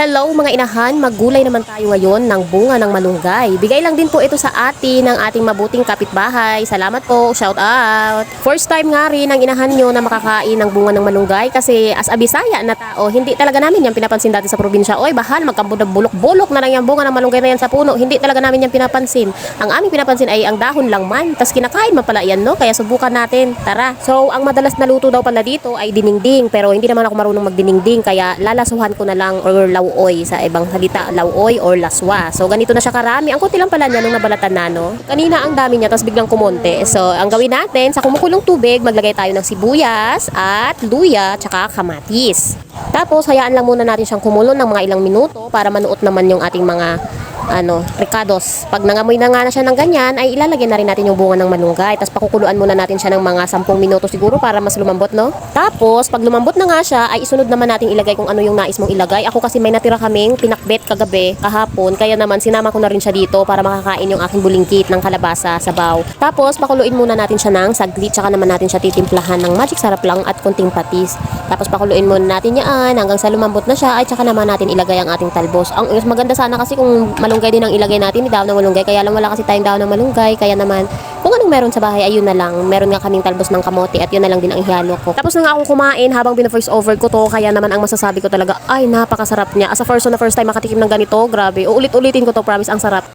Hello mga inahan, maggulay naman tayo ngayon ng bunga ng malunggay. Bigay lang din po ito sa atin ng ating mabuting kapitbahay. Salamat po, shout out. First time nga rin ang inahan nyo na makakain ng bunga ng malunggay kasi as a Bisaya na tao, hindi talaga namin yan pinapansin dati sa probinsya. Oy, bahal, magkambulok-bulok na lang yung bunga ng malunggay na yan sa puno. Hindi talaga namin yan pinapansin. Ang aming pinapansin ay ang dahon lang man, tas kinakain man pala yan, no? Kaya subukan natin. Tara. So, ang madalas na luto daw pala dito ay diningding, pero hindi naman ako marunong magdiningding, kaya lalasuhan ko na lang or lauoy sa ibang salita, lauoy or laswa. So, ganito na siya karami. Ang kunti lang pala niya nung nabalatan na, no? Kanina ang dami niya, tapos biglang kumonte. So, ang gawin natin, sa kumukulong tubig, maglagay tayo ng sibuyas at luya, tsaka kamatis. Tapos, hayaan lang muna natin siyang kumulo ng mga ilang minuto para manuot naman yung ating mga ano, ricados. Pag nangamoy na nga na siya ng ganyan, ay ilalagay na rin natin yung bunga ng malunggay. Tapos pakukuluan muna natin siya ng mga 10 minuto siguro para mas lumambot, no? Tapos, pag lumambot na nga siya, ay isunod naman natin ilagay kung ano yung nais mong ilagay. Ako kasi may natira kaming pinakbet kagabi, kahapon. Kaya naman, sinama ko na rin siya dito para makakain yung aking bulingkit ng kalabasa sa baw. Tapos, pakuluin muna natin siya ng saglit. Tsaka naman natin siya titimplahan ng magic sarap lang at konting patis. Tapos, pakuluin muna natin yan hanggang sa lumambot na siya. Ay, tsaka naman natin ilagay ang ating talbos. Ang maganda sana kasi kung malunggay din ang ilagay natin, daw ng malunggay. Kaya lang wala kasi tayong daw ng malunggay. Kaya naman, kung anong meron sa bahay, ayun na lang. Meron nga kaming talbos ng kamote at yun na lang din ang ihalo ko. Tapos na nga akong kumain habang bina-voice over ko to. Kaya naman ang masasabi ko talaga, ay napakasarap niya. As a person na first time makatikim ng ganito, grabe. Uulit-ulitin ko to, promise, ang sarap.